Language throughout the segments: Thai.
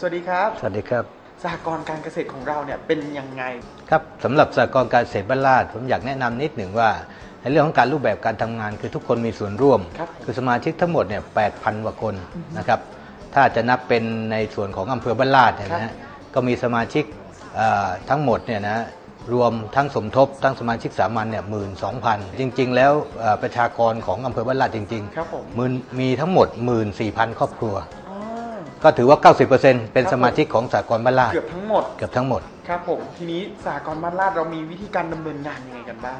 สวัสดีครับ สวัสดีครับสหกรณ์การเกษตรของเราเนี่ยเป็นยังไง ครับสำหรับสหกรณ์การเกษตรบ้านลาดผมอยากแนะนำนิดหนึ่งว่า ในเรื่องของการรูปแบบการทำงานคือทุกคนมีส่วนร่วมครับอสมาชิกทั้งหมดเนี่ย8,000กว่าคนนะครับ ถ้าจะนับเป็นในส่วนของอำเภอบ้านลาดเนี่ยนะฮะก็มีสมาชิกเอ่อทั้งหมดเนี่ยนะรวมทั้งสมทบทั้งสมาชิกสามัญเนี่ยหมื่นสองพันจริง ๆ แล้วเอ่อประชากรของอำเภอบ้านลาดจริงครับผมหมื่นมีทั้งหมด 14,000 ครอบครัวอ๋อ ก็ถือว่า 90%เป็นครับผมสมาชิกของสหกรณ์บ้านลาดเกือบทั้งหมดเกือบทั้งหมด ครับผมทีนี้สหกรณ์บ้านลาดเรามีวิธีการดำเนินงานยังไงกันบ้าง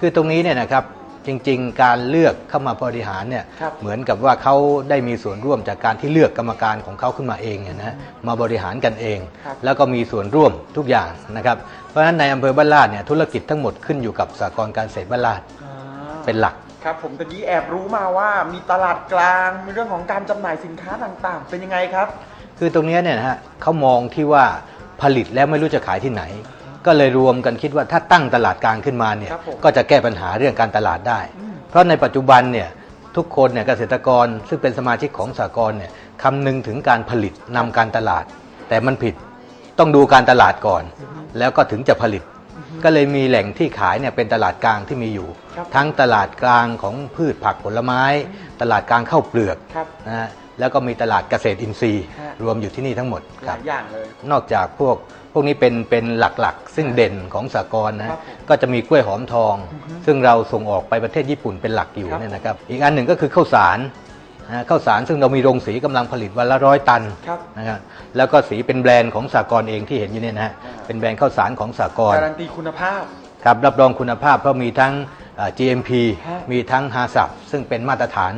คือตรงนี้เนี่ยนะครับจริง ๆ การเลือกเข้ามาบริหารเนี่ยครับเหมือนกับว่าเขาได้มีส่วนร่วมจากการที่เลือกกรรมการของเขาขึ้นมาเองเนี่ยนะฮะมาบริหารกันเอง ครับ แล้วก็มีส่วนร่วมทุกอย่างนะครับเพราะฉะนั้นในอำเภอบ้านลาดเนี่ยธุรกิจทั้งหมดขึ้นอยู่กับสหกรณ์การเกษตรบ้านลาด อ่า เป็นหลัก ครับผมแต่นี้แอบรู้มาว่ามีตลาดกลางมีเรื่องของการจำหน่ายสินค้าต่างๆ เป็นยังไงครับ คือตรงเนี้ยเนี่ยนะฮะเขามองที่ว่าผลิตแล้วไม่รู้จะขายที่ไหน ก็เลยรวมกันคิดว่าถ้าตั้งตลาดกลางขึ้นมาเนี่ยครับผมก็จะแก้ปัญหาเรื่องการตลาดได้ อืม เพราะในปัจจุบันเนี่ยทุกคนเนี่ยเกษตรกรซึ่งเป็นสมาชิกของสหกรณ์เนี่ยคำนึงถึงการผลิตนำการตลาด แต่มันผิดต้องดูการตลาดก่อน แล้วก็ถึงจะผลิต ก็เลยมีแหล่งที่ขายเนี่ยเป็นตลาดกลางที่มีอยู่ครับทั้งตลาดกลางของพืชผักผลไม้ ตลาดกลางข้าวเปลือกครับนะฮะแล้วก็มีตลาดเกษตรอินทรีย์ฮะรวมอยู่ที่นี่ทั้งหมดหครัลาบยอย่างเลย นอกจากพวกพวกนี้เป็นเป็นหลักๆ ซึ่งเด่นของสากลนะครัฮะบผมก็จะมีกล้วยหอมทองอือฮึซึ่งเราส่งออกไปประเทศญี่ปุ่นเป็นหลักอยู่ครับเนี่ยนะครับ อีกอันหนึ่งก็คือข้าวสาร นะฮะข้าวสารซึ่งเรามีโรงสีกำลังผลิตวันละร้อยตันครับนะครับแล้วก็สีเป็นแบรนด์ของสากลเองที่เห็นอยู่เนี่ยนะฮะอ่าเป็นแบรนด์ข้าวสารของสากลการันตีคุณภาพครับรับรองคุณภาพเพราะมีทั้งเอ่อ GMP ฮะมีทั้ง h a c c p ซึ่งเป็นมาตรฐาน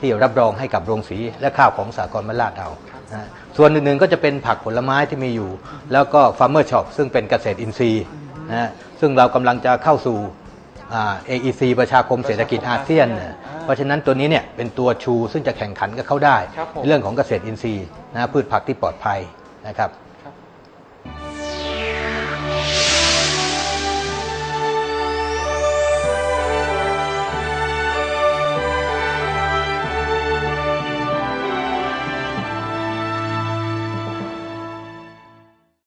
ที่รับรองให้กับโรงสีและข้าวของสากลมลาดเรานะฮะส่วนอื่นๆก็จะเป็นผักผลไม้ที่มีอยู่ แล้วก็ Farmer Shop ซึ่งเป็นเกษตรอินทรีย์นะฮะซึ่งเรากำลังจะเข้าสู่อ่า AEC ประชาคมเศรษฐกิจอาเซียนเนี่ยอ่าเพราะฉะนั้นตัวนี้เนี่ยเป็นตัวชูซึ่งจะแข่งขันกับเขาได้ครับผมในเรื่องของเกษตรอินทรีย์นะฮะพืชผักที่ปลอดภัยนะครับ